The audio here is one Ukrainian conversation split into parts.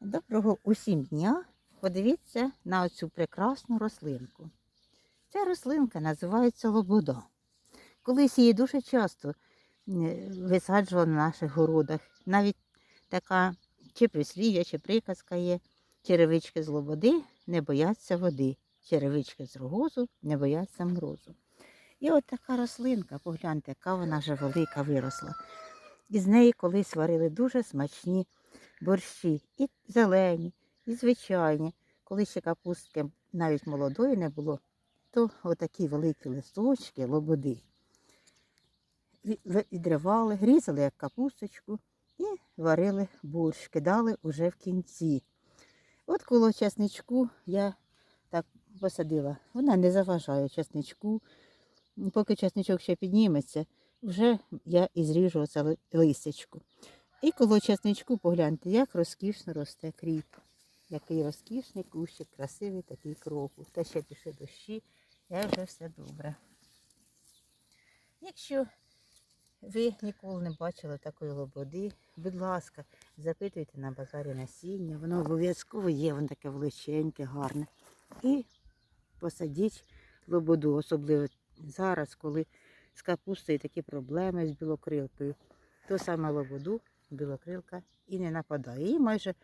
Доброго усім дня! Подивіться на оцю прекрасну рослинку. Ця рослинка називається лобода. Колись її дуже часто е, висаджували на наших городах. Навіть така чи прислів'я, чи приказка є. Черевички з лободи не бояться води, черевички з рогозу не бояться морозу. І от така рослинка, погляньте, яка вона вже велика виросла. Із неї колись варили дуже смачні борщі, і зелені, і звичайні. Коли ще капустки навіть молодої не було, то отакі великі листочки, лободи. Відривали, різали як капусточку і варили борщ, кидали уже в кінці. От коло часничку я так посадила. Вона не заважає часничку. Поки часничок ще підніметься, вже я і зріжу оце ли- листячку. І коло часничку погляньте, як розкішно росте кріп. Який розкішний кущик, красивий такий кроку. Та ще пішли дощі, я вже все добре. Якщо ви ніколи не бачили такої лободи, будь ласка, запитуйте на базарі насіння, воно обов'язково є, воно таке величеньке, гарне. І посадіть лободу, особливо зараз, коли з капустою такі проблеми з білокрилкою. То саме лободу білокрилка і не нападає. І майже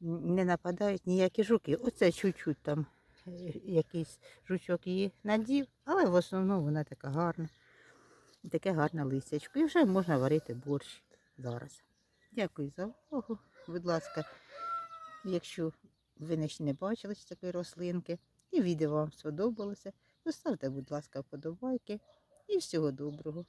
не нападають ніякі жуки. Оце чуть-чуть там е, якийсь жучок її надів, але в основному вона така гарна. Таке гарне листячко. І вже можна варити борщ зараз. Дякую за увагу. Будь ласка, якщо ви ще не бачили такої рослинки і відео вам сподобалося, поставте, будь ласка, вподобайки і всього доброго.